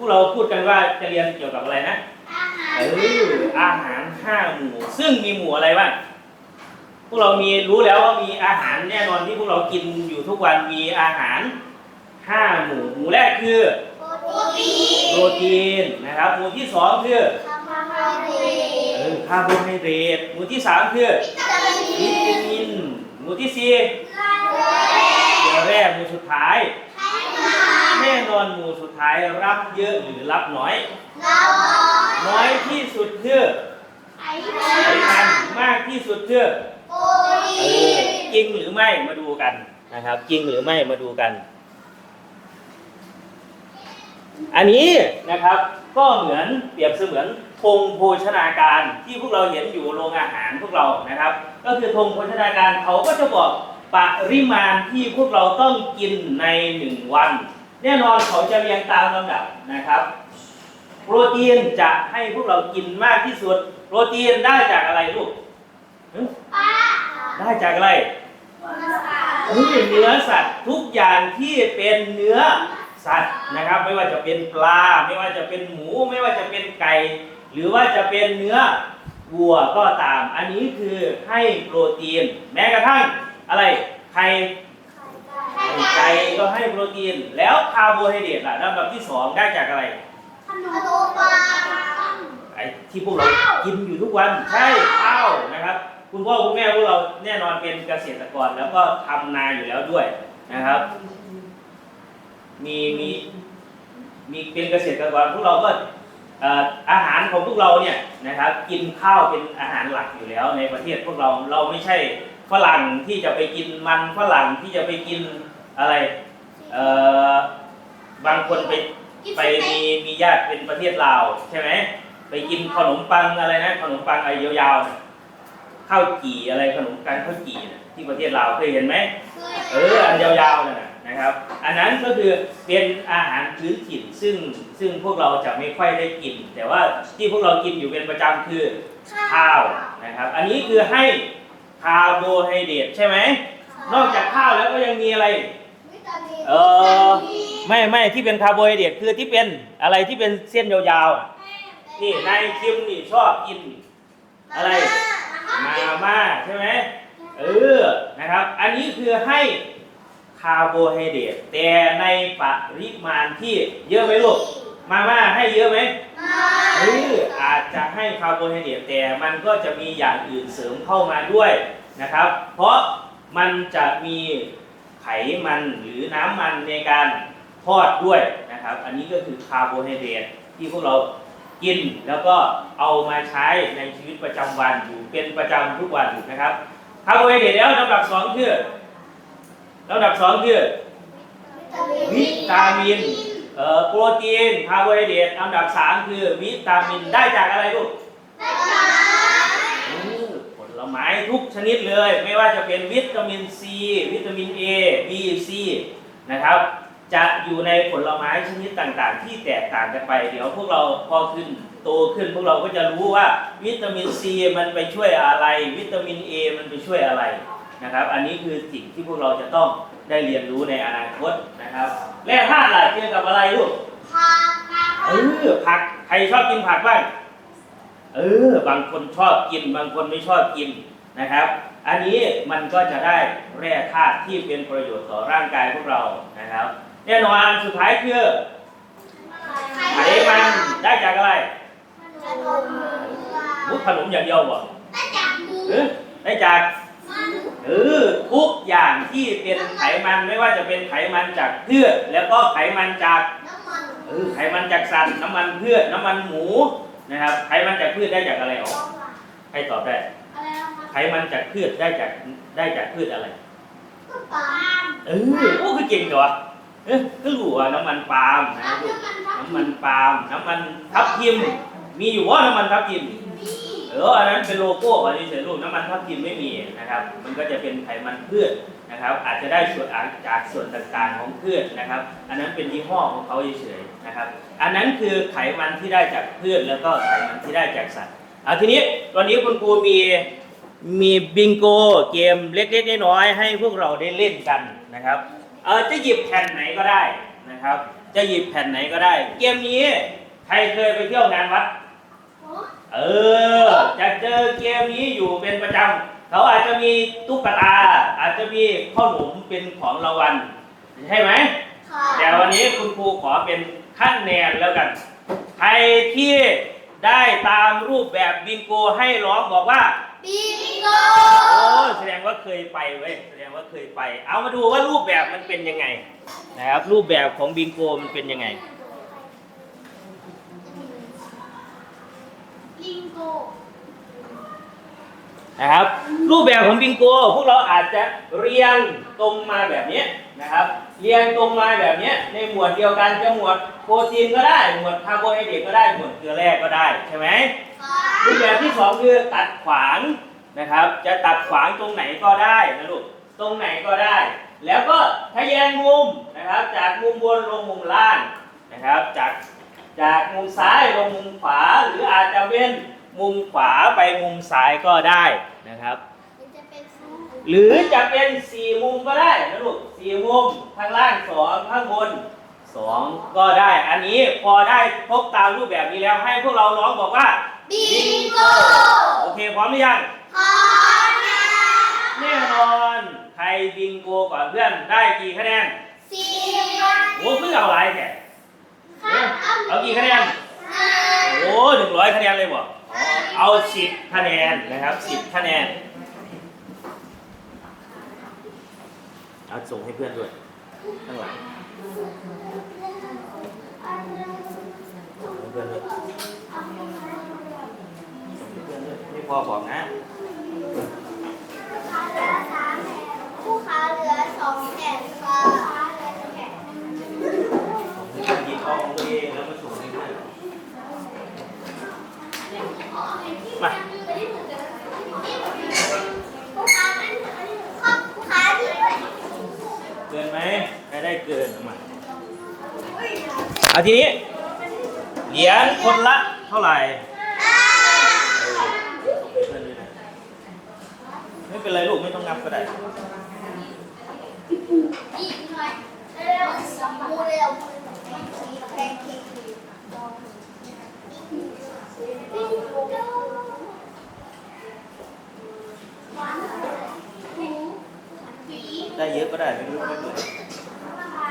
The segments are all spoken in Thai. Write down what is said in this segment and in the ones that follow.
วกเราพูดกันว่าจะเรียนเกี่ยวกับอะไรนะอาหารเอออาหารห้าหมู่ ซึ่งมีหมู่อะไรบ้างพวกเรามีรู้แล้วว่ามีอาหารแน่นอนที่พวกเรากินอยู่ทุกวันมีอาหารห้าหมู่หมู่แรกคือโปรตีนโปรตีนนะครับหมู่ที่สองคือคาร์โบไฮเดรเอตอคาร์โบไฮเดรตหมู่ที่สามคือวิตามิวินตามินหมู่ที่สี่เกลือแร่เกลือแร่หมู่สุดท้ายไขมัน แน่นอนหมู่สุดท้ายรับเยอะหรือรับน้อยเราน้อยที่สุดคือไขไขมัมันนมากที่สุดคือโปรเอตีอนจริงหรือไม่มาดูกันนะครับ จริงหรือไม่มาดูกัน อันนี้นะครับก็เหมือนเปรียบเสมือนธงโภชนาการที่พวกเราเห็นอยู่โรงอาหารพวกเรานะครับ ก็คือธงโภชนาการเขาก็จะบอกปริมาณที่พวกเราต้องกินในหนึ่งวัน แน่นอนเขาจะเรียงตามลำดับนะครับ โปรตีนจะให้พวกเรากินมากที่สุด โปรตีนได้จากอะไรลูกป้าได้จากอะไรมาสาเฮ้ยเนื้อสัตว์ทุกอย่างที่เป็นเนื้อสัตว์นะครับ ไม่ว่าจะเป็นปลา ไม่ว่าจะเป็นหมู ไม่ว่าจะเป็นไก่ หรือว่าจะเป็นเนื้อวัวก็ตาม อันนี้คือให้โปรตีน แม้กระทั่งอะไรไข่ ไข่ไก่ก็ให้โปรตีน แล้วคาร์โบไฮเดรตล่ะลำดับที่สองได้จากอะไรขนมปังไอ้ที่พวกเรากินอยู่ทุกวันใช่ข้าวนะครับ คุณพ่อคุณแม่พวกเราแน่นอนเป็นเกษตรกรแล้วก็ทำนาอยู่แล้วด้วยนะครับ มีมีมีเป็นเกษตรกรพวกเราก็เอ่ออาหารของพวกเราเนี่ยนะครับ กินข้าวเป็นอาหารหลักอยู่แล้วในประเทศพวกเราเราไม่ใช่ฝรั่งที่จะไปกินมันฝรั่งที่จะไปกิน อะไรเอ่อบางคนไปไปมีมีญาติเป็นประเทศลาวใช่ไหมไปกินขนมปังอะไรนะขนมปังอะไรยาวๆน่ะข้าวจี่อะไรขนมปังข้าวจี่น่ะที่ประเทศลาวเคยเห็นไหมเอออันยาวๆนั่นน่ะนะครับ อันนั้นก็คือเป็นอาหารพื้นถิ่นซึ่งซึ่งพวกเราจะไม่ค่อยได้กิน แต่ว่าที่พวกเรากินอยู่เป็นประจำคือข้าวนะครับ อันนี้คือให้คาร์โบไฮเดรตใช่ไหมนอกจากข้าวแล้วก็ยังมีอะไรวิตามิน เออไม่ไม่ที่เป็นคาร์โบไฮเดรตคือที่เป็นอะไรที่เป็นเส้นยาวๆอะนี่นายคิมนี่ชอบกิน อะไรมาม่าใช่ไหมเออนะครับ อันนี้คือให้คาร์โบไฮเดรตแต่ในปริมาณที่เยอะไหมลูกมาม่าให้เยอะไหมเอออาจจะให้คาร์โบไฮเดรตแต่มันก็จะมีอย่างอื่นเสริมเข้ามาด้วยนะครับ เพราะมันจะมี ไขมันหรือน้ำมันในการทอดด้วยนะครับ อันนี้ก็คือคาร์โบไฮเดรตที่พวกเรากินแล้วก็เอามาใช้ในชีวิตประจำวันอยู่เป็นประจำทุกวันนะครับคาร์โบไฮเดรตแล้วลำดับสองคือลำดับสองคือวิตามินเอ่อโปรตีนคาร์โบไฮเดรตอันดับ3คือวิตามินได้จากอะไรลูก ผลไม้ทุกชนิดเลย ไม่ว่าจะเป็นวิตามินซีวิตามิน A B C นะครับ จะอยู่ในผลไม้ชนิดต่างๆ ที่แตกต่างกันไป เดี๋ยวพวกเราพอขึ้นโตขึ้นพวกเราก็จะรู้ว่าวิตามินซีมันไปช่วยอะไร วิตามิน A มันไปช่วยอะไรนะครับ อันนี้คือสิ่งที่พวกเราจะต้องได้เรียนรู้ในอนาคตนะครับ แร่ธาตุล่ะเกี่ยวกับอะไรลูกเออผักใครชอบกินผักบ้าง เออ บางคนชอบกิน บางคนไม่ชอบกินนะครับ อันนี้มันก็จะได้แร่ธาตุที่เป็นประโยชน์ต่อร่างกายพวกเรานะครับ แน่นอนอันสุดท้ายคือไขมันได้จากอะไรมุกขนมอย่างเดียวบ่เออได้จากเออทุกอย่างที่เป็นไขมันไม่ว่าจะเป็นไขมันจากพืชแล้วก็ไขมันจากเออไขมันจากสัตว์น้ำมันพืชน้ำมันหมู นะครับไขมันจากพืชได้จากอะไรออกใครตอบได้ไขมันจากพืชได้จากได้จากพืชอะไรเออโอ้คือเก่งจังวะเออก็รู้ว่าน้ำมันปาล์มนะลูกน้ำมันปาล์มน้ำมันทับทิม มีอยู่ว่าน้ำมันทับทิมเอออันนั้นเป็นโลโก้อันนี้เฉยลูกน้ำมันทับทิมไม่มีนะครับ มันก็จะเป็นไขมันพืช นะครับ อาจจะได้ส่วนจากส่วนต่างๆของพืชนะครับ อันนั้นเป็นยี่ห้อของเขาเฉยๆนะครับ อันนั้นคือไขมันที่ได้จากพืชแล้วก็ไขมันที่ได้จากสัตว์เอาทีนี้วันนี้คุณครูมีมีบิงโกเกมเล็กๆน้อยๆให้พวกเราได้เล่นกันนะครับเออจะหยิบแผ่นไหนก็ได้นะครับ จะหยิบแผ่นไหนก็ได้ เกมนี้ใครเคยไปเที่ยวงานวัด เออ จะเจอเกมนี้อยู่เป็นประจำเขาอาจจะมีตุ๊กตา อาจจะมีข้าวหนมเป็นของรางวัลใช่ไหมค่ะแต่วันนี้คุณครูขอเป็นคะแนนแล้วกัน ใครที่ได้ตามรูปแบบบิงโกให้ร้องบอกว่า บิงโกโอ้แสดงว่าเคยไปเว้ยแสดงว่าเคยไป เอามาดูว่ารูปแบบมันเป็นยังไงนะครับรูปแบบของบิงโกมันเป็นยังไง บิงโกนะครับ รูปแบบของบิงโก พวกเราอาจจะเรียงตรงมาแบบนี้นะครับ เรียงตรงมาแบบนี้ในหมวดเดียวกันจะหมวดโปรตีนก็ได้ หมวดคาร์โบไฮเดรตก็ได้ หมวดเกลือแร่ก็ได้ใช่ไหมค่ะรูปแบบที่สองคือตัดขวางนะครับ จะตัดขวางตรงไหนก็ได้นะลูกตรงไหนก็ได้ แล้วก็ทะแยงมุมนะครับ จากมุมบนลงมุมล่างนะครับ จาก จากมุมซ้ายลงมุมขวาหรืออาจจะเป็นมุมขวาไปมุมซ้ายก็ได้นะครับมันจะเป็นซูหรือจะเป็นสี่มุมก็ได้นะลูกสี่มุมข้างล่างสองข้างบนสองก็ได้ อันนี้พอได้พบตามรูปแบบนี้แล้วให้พวกเราร้องบอกว่าบิงโกโอเคพร้อมหรือยังพร้อมนะแน่นอนใครบิงโกก่อนเพื่อนได้กี่คะแนนสี่โอ้เพิ่งเอาหลายแก เอากี่คะแนน โอ้หนึ่งร้อยคะแนนเลยบ่เอาสิบคะแนนนะครับสิบคะแนน เอาส่งให้เพื่อนด้วย ข้างหลังส่งให้เพื่อนด้วยส่งให้เพื่อนด้วยไม่พอบอกนะผู้ค้าเหลือสองแสนค่ะ เอาของตัวเองแล้วมาส่งให้เพื่อนมาผู้ค้าอันผู้ค้าที่เกินไหมใครได้เกินมาเอาทีนี้เหรียญคนละเท่าไหร่ไม่เป็นไรลูกไม่ต้องนับก็ได้ อีกหน่อยเร็วมูเร็วแพนเค้กบิงโกได้เยอะก็ได้ไม่รู้ไม่เป็นไร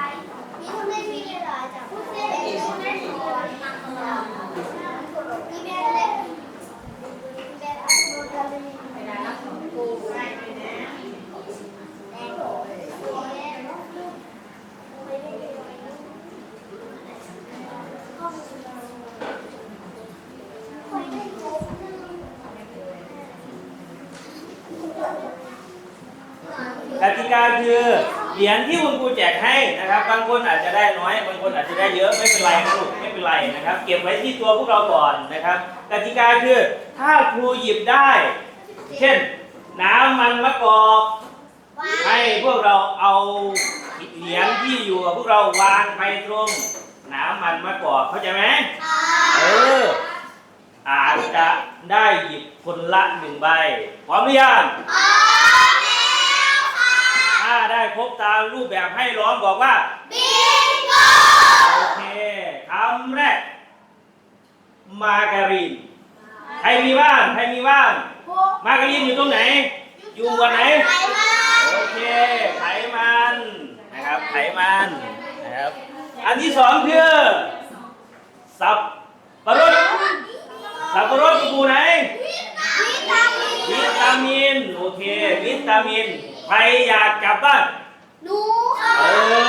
นี่ทำไมมีหลายจังพูดได้เลยพูดได้เลยมีแม่เล็กแม่อันนู้นก็เลยไม่ได้นะกูได้เลยนะแม่โอ้ย กติกาคือเหรียญที่คุณครูแจกให้นะครับ บางคนอาจจะได้น้อย บางคนอาจจะได้เยอะไม่เป็นไรนะลูกไม่เป็นไรนะครับ เก็บไว้ที่ตัวพวกเราก่อนนะครับกติกาคือถ้าครูหยิบได้ เช่น น้ำมันมะกอกให้พวกเราเอาเหรียญที่อยู่กับพวกเราวางไปตรงน้ำมันมะกอกเข้าใจไหมเอออาจจะได้หยิบคนละหนึ่งใบพร้อมหรือยังถ้า ได้ครบตามรูปแบบให้ร้องบอกว่าโอเคคำแรก มาการีน ใครมีบ้างใครมีบ้าง มาการีนอยู่ตรงไหน อยู่หมวดไหน โอเค ไขมันนะครับ ไขมันนะครับ อันที่สองคือสับปะรดสับปะรดอยู่หมู่ไหนวิตามิน โอเค วิตามิน ใครอยากกลับบ้าน หนูค่ะเอ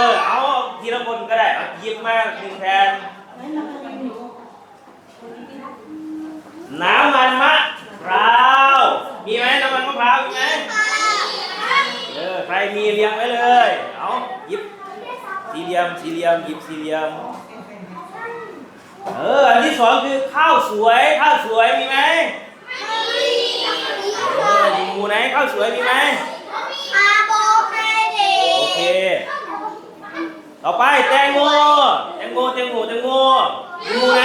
อ เอาทีละคนก็ได้เอาหยิบมาหนึ่งแทน น้ำมันมะพร้าว มีไหมน้ำมันมะพร้าวมีไหมเออ ใครมีเรียงไว้เลย เอาหยิบ สี่เหลี่ยม สี่เหลี่ยม หยิบสี่เหลี่ยม เออ อันที่สองคือข้าวสวย ข้าวสวยมีไหมเอออยู่หมู่ไหนข้าวสวยมีไหม ต่อไปแตงโมแตงโมแตงโมแตงโมแตงโมไหน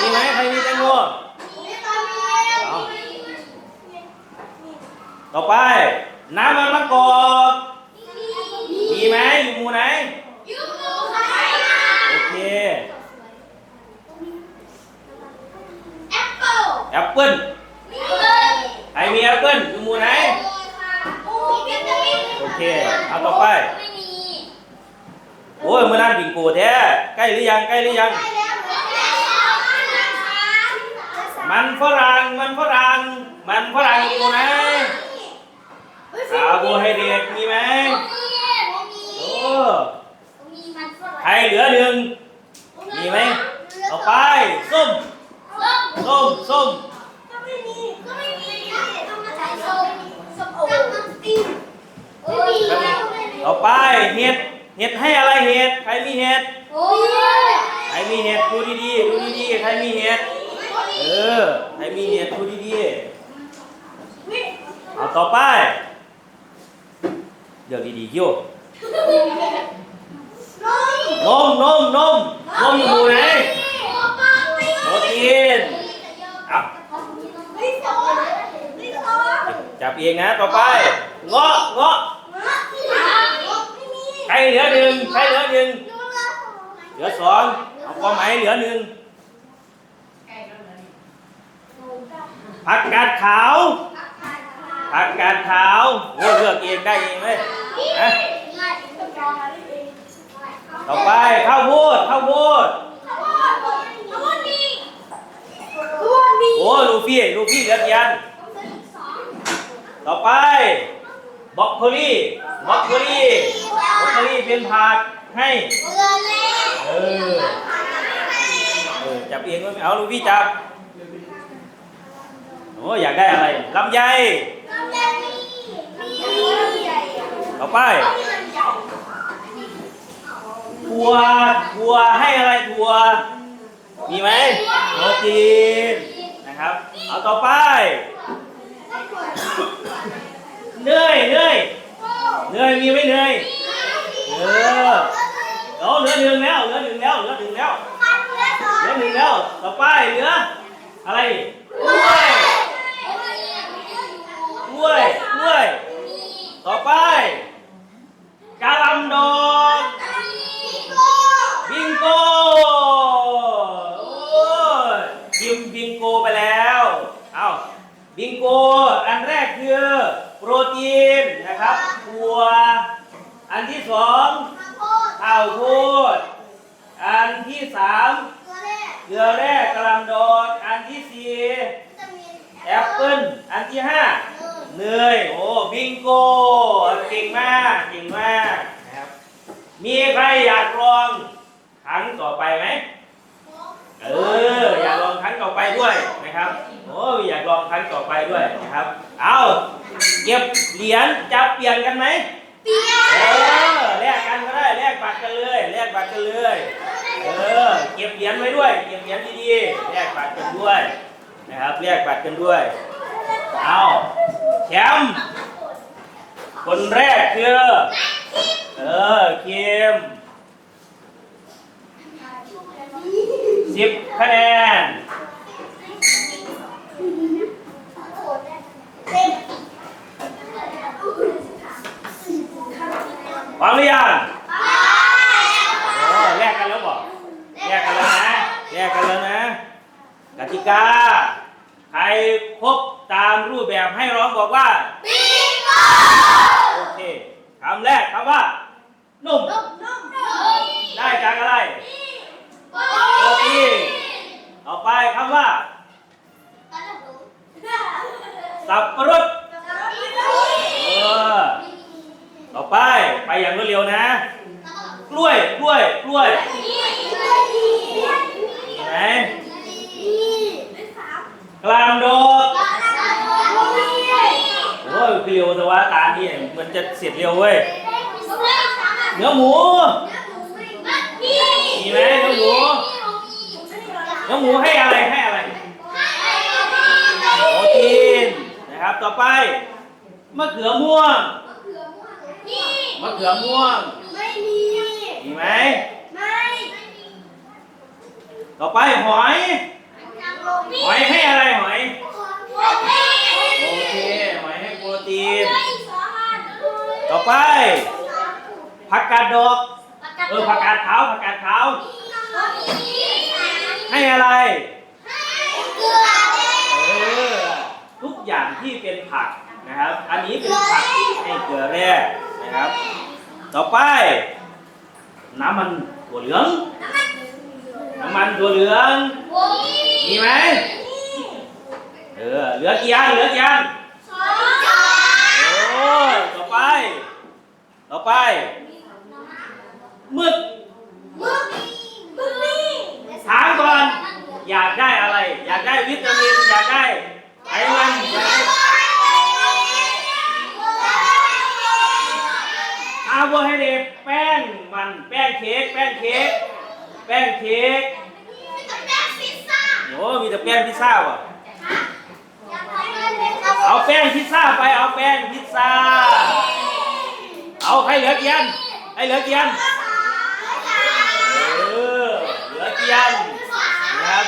มีไหมใครมีแตงโมต่อไป น้ำมันมะกอกมีไหมอยู่หมู่ไหนอยู่มูค่โอเคแอปเปิลแอปเปิลใครมีแอปเปิลอยู่หมู่ไหนโอเคเอาต่อไป โอ้ยมื่อนั้นปิงโกแท้ใกล้หรือยังใกล้หรือยัง มันฝรั่งมันฝรั่งมันฝรั่งอยู่ไหนคาร์โบไฮเดรตมีไหมโอ้ใครเหลือหนึ่งมีไหมเอาไปส้มส้มส้มเอาไปเห็ด เห็ดให้อะไรเห็ด ใครมีเห็ดใครมีเห็ดดูดีๆดูดีๆ ใครมีเห็ด เออ ใครมีเห็ดดูดีๆ เอาต่อไป เดี๋ยวดีๆโยนมนมนมนมอยู่ไหนโปรตีนอะจับเองนะต่อไป เงาะเงาะ ใครเหลือหนึ่งใครเหลือหนึ่งเหลือสองเอาความหมายเหลือหนึ่งผักกาดขาวผักกาดขาวโอ้เลือกเองได้เองเลยนะต่อไปข้าวโพดข้าวโพดโอ้ลูฟี่ลูฟี่เหลือกี่อัน ต่อไปบล็อกโคลี่บล็อกโคลี่บล็ อกโคลี่เป็นผักให้ เออ เออ จับเองไม่เอาลูฟี่จับ โอ้อยากได้อะไรลำไยต่อไปถั่วถั่วให้อะไรถั่วมีไหมโปรตีนนะครับ เอาต่อไปเนยเนยเนยมีไหมเนย เออเอาเหลือหนึ่งแล้วเหลือหนึ่งแล้วเหลือหนึ่งแล้วเหลือหนึ่งแล้วต่อไปเหลืออะไรกล้วยกล้วยกล้วยต่อไปกาลัมดอกบิงโกโอ้ยพิมพ์บิงโกไปแล้ว เอาบิงโก อันแรกคือโปรตีนนะครับถั่วอันที่สอง ข้าวโพดอันที่สามเกลือแร่กะหล่ำดอกอันที่สี่แอปเปิ้ลอันที่ห้าเนยโอ้บิงโกเก่งมากเก่งมากนะครับมีใครอยากลองครั้งต่อไปไหมเอออยากลองครั้งต่อไปด้วยนะครับโอ้อยากลองครั้งต่อไปด้วยนะครับ เอาเก็บเหรียญจะเปลี่ยนกันไหม เออแลกกันก็ได้แลกบัตรกันเลยแลกบัตรกันเลย เออเก็บเหรียญไว้ด้วยเก็บเหรียญดีๆแลกบัตรกันด้วยนะครับแลกบัตรกันด้วยเอาแชมป์คนแรกคือเออคิมสิบคะแนน พร้อมหรือยังโอ้แลกกันแล้วบอกแลกกันแล้วนะแลกกันแล้วนะ กติกา ใครพบตามรูปแบบให้ร้องบอกว่าโอเคคำแรกคำว่า นุ่ม ได้จากอะไรโรตีต่อไปคำว่า สับปะรดเออ ต่อไปไปอย่างรวดเร็วนะ กล้วยกล้วยกล้วยเห็นกลามดอกโอ้ยคือเร็วแต่ว่าตานี่มันจะเสร็จเร็วเว้ยเนื้อหมูมีไหมเนื้อหมูเนื้อหมูให้อะไรให้อะไรโปรตีนนะครับต่อไปมะเขือม่วง มะเขือม่วงมีไหมต่อไปหอย หอยให้อะไรหอย โอเค หอยให้โปรตีน ต่อไป ผักกาดดอก เออ ผักกาดขาวผักกาดขาว ให้อะไร เออย่างที่เป็นผักนะครับ อันนี้เป็นผักที่ให้เกลือแร่ นะครับ ต่อไป น้ำมันถั่วเหลือง น้ำมันถั่วเหลือง มีไหมเออเหลือกี่อันเหลือกี่อันโอ้ยต่อไป ต่อไปหมึกถามก่อน อยากได้อะไร อยากได้วิตามิน อยากได้ไขมันอยากได้าร์โบไฮเดรตแป้งมัน แป้งเค้กแป้งเค้กแป้งเค้กโอ้มีแต่แป้งพิซซ่าว่ะเอาแป้งพิซซ่าไปเอาแป้งพิซซ่าเอาใครเหลือกี่อันใครเหลือกี่อันเออเหลือกี่อันนะครับ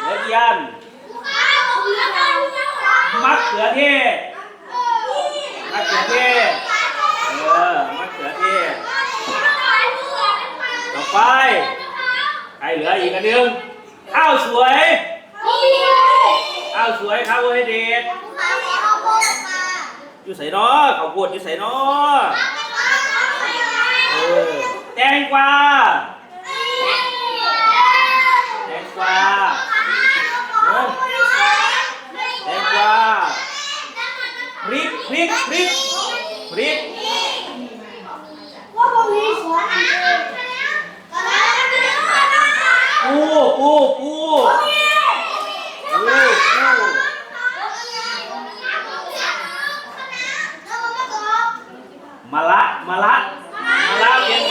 เหลือกี่อันมะเขือเทศมะเขือเทศ เออมะเขือเทศ ต่อ ไปใครเหลืออีกอันหนึงข้าวสวยข้าวสวยข้าวให้เด็ดอยู่ใส่นอข้าวโพดอยู่ใส่นอเออแตงกวาแตงกวาแตงกวาพริกพริกพริกพริกปู ปูปูปูปูมะละมะละมะละเป็น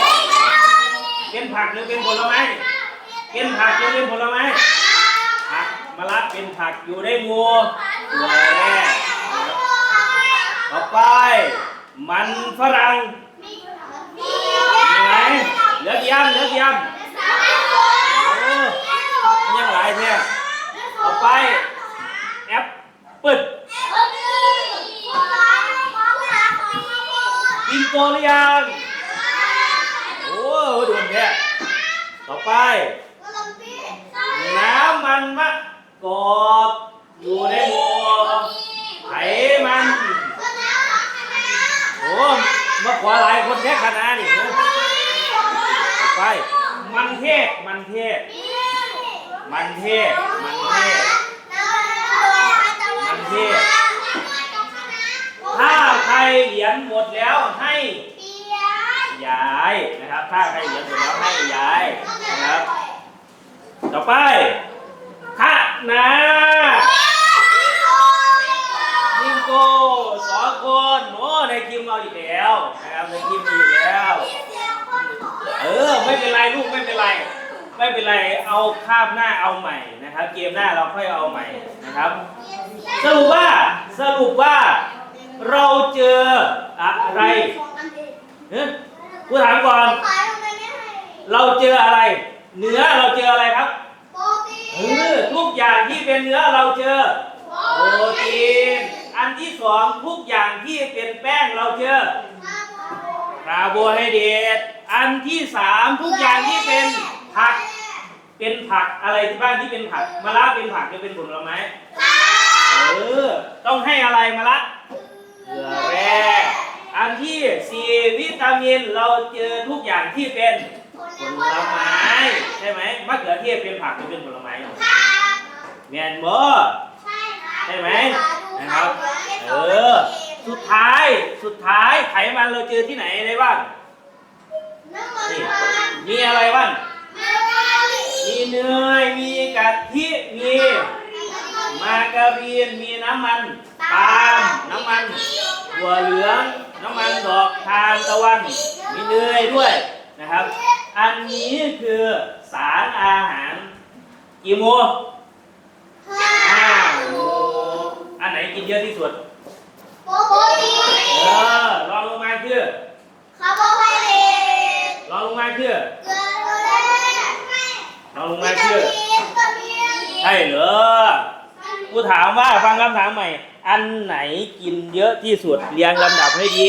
เป็นผักหรือเป็นผลไม้เป็นผักหรือเป็นผลไม้ผักมะละเป็นผักอยู่ในหมู่ตัวแรกต่อไป มันฝรั่งมีไหมเหลือกี่อันเหลือกี่อัน มันยังหลายต่อไปแอปเปิลกินโกหรือยังโอ้โหด่วนแท้ต่อไป น้ำมันมะกอกอยู่ในหม้อไขมันโอ้มาขอหลายคนแค่คณะนี่เนต่อไป มันเทศมันเทศ มันเทศมันเทศมันเทศถ้าใครเหรียญหมดแล้วให้ย้ายนะครับ ถ้าใครเหรียญหมดแล้วให้ย้ายนะครับ ต่อไปคะนานิงโกสองคนโอ้ในคิมเอาอีกแล้วนะครับในคิมมีอีกแล้ว เออไม่เป็นไรลูกไม่เป็นไร ไม่เป็นไรเอาคาบหน้าเอาใหม่นะครับ เกมหน้าเราค่อยเอาใหม่นะครับ สรุปว่าสรุปว่า เราเจออะไรเฮ้ยกูถามก่อน เราเจออะไร เนื้อเราเจออะไรครับเออทุกอย่างที่เป็นเนื้อเราเจอโปรตีนอันที่สองทุกอย่างที่เป็นแป้งเราเจอคาร์โบไฮเดรตอันที่สามทุกอย่างที่เป็นผัก เป็นผักอะไรที่บ้างที่เป็นผักมะระเป็นผักหรือเป็นผลไม้เออต้องให้อะไรมะระเกลือแร่อันที่สี่วิตามินเราเจอทุกอย่างที่เป็นผลไม้ใช่ไหมมะเขือเทศเป็นผักหรือเป็นผลไม้แมนบอใช่ไหมนะครับเออสุดท้ายสุดท้ายไขมันเราเจอที่ไหนได้บ้างนี่มีอะไรบ้าง มีเนย มีกะทิ มี มาการีน มีน้ำมันปาล์มน้ำมันถั่วเหลือง น้ำมันดอกทานตะวัน มีเนยด้วยนะครับ อันนี้คือสารอาหารกี่โมงห้าโมงอันไหนกินเยอะที่สุดเออลองลงมาคือลองลงมาคือ ลองลงมาคือใช่เหรอ กูถามว่าฟังคำถามใหม่ อันไหนกินเยอะที่สุดเรียงลำดับให้ดี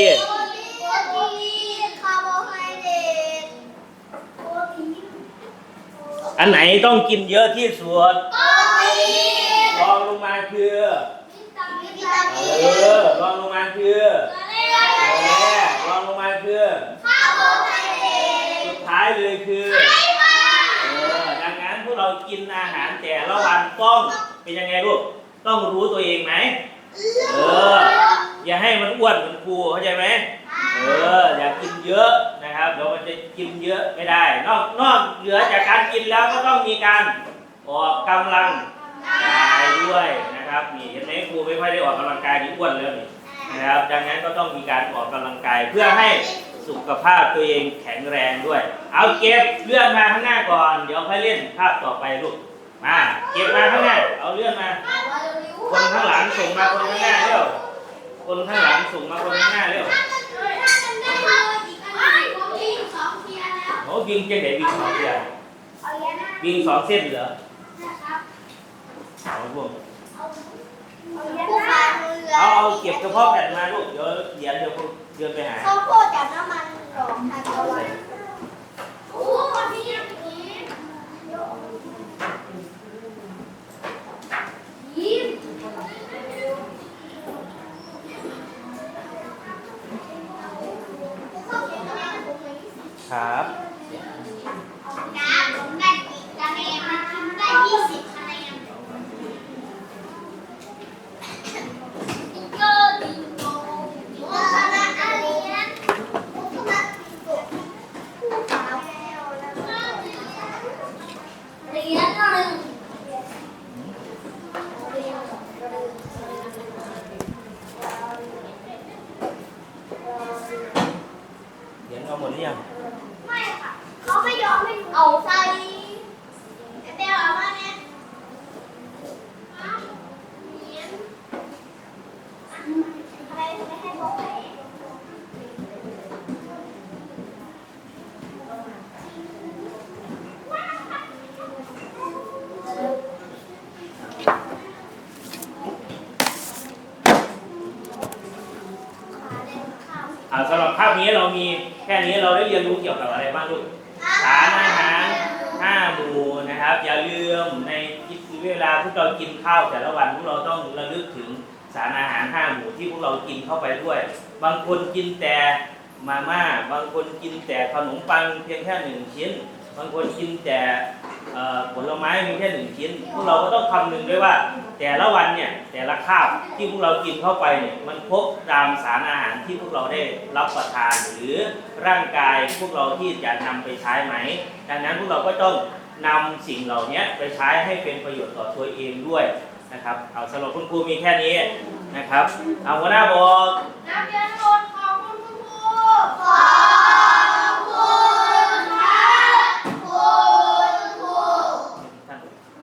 อันไหนต้องกินเยอะที่สุดลองลงมาคือเอเออรองลงมาคือตัวแรกรองลงมาคือสุดท้ายเลยคือเออดังนั้นพวก เรากินอาหารแต่ละวันต้องเป็นยังไงลูกต้องรู้ตัวเองไหมเออ อย่าให้มันอ้วนเหมือนครูเข้าใจไหมเอออย่ากินเยอะนะครับเดี๋ยวมันจะกินเยอะไม่ได้ นอกนอกเหลือจากการกินแล้วก็ต้องมีการออกกำลังกายด้วยนะครับนี่เห็นไหมครูไม่ค่อยได้ออกกำลังกายนี่อ้วนเลยนี่นะครับ ดังนั้นก็ต้องมีการออกกำลังกายเพื่อให้ สุขภาพตัวเองแข็งแรงด้วย เอาเก็บเลื่อนมาข้างหน้าก่อน เดี๋ยวค่อยเล่นภาพต่อไปลูก มา เก็บมาข้างหน้า เอาเลื่อนมา คนข้างหลังส่งมาคนข้างหน้าเร็ว คนข้างหลังส่งมาคนข้างหน้าเร็วโอ้วิ่งเจ๊ไหนวิ่งสองเดือนวิ่งสองเส้นเหรอเอาพวกเอาเอาเก็บเฉพาะแผ่นมาลูก เดี๋ยวเหรียญเดี๋ยวผม เดินไปหาข้าวโพดกับน้ำมันหลอมทานตะวันโอ้พี่อย่างนี้ยิ้มครับการผมได้กี่คะแนนมันกินได้ยี่สิบ หรียญเอาหมดหรือยัง ข้าวแต่ละวันพวกเราต้องระลึกถึงสารอาหารห้าหมู่ที่พวกเรากินเข้าไปด้วย บางคนกินแต่มาม่า บางคนกินแต่ขนมปังเพียงแค่หนึ่งชิ้น บางคนกินแต่ผลไม้มีแค่หนึ่งชิ้น พวกเราก็ต้องคำนึงด้วยว่า แต่ละวันเนี่ยแต่ละคาบที่พวกเรากินเข้าไปเนี่ยมันครบตามสารอาหารที่พวกเราได้รับประทานหรือร่างกายพวกเราที่จะนำไปใช้ไหม ดังนั้นพวกเราก็ต้อง นำสิ่งเหล่านี้ไปใช้ให้เป็นประโยชน์ต่อตัวเองด้วยนะครับ เอาสรุปคุณครูมีแค่นี้นะครับ เอาหัวหน้าบอกนักเรียนทุกคนขอบคุณคุณครู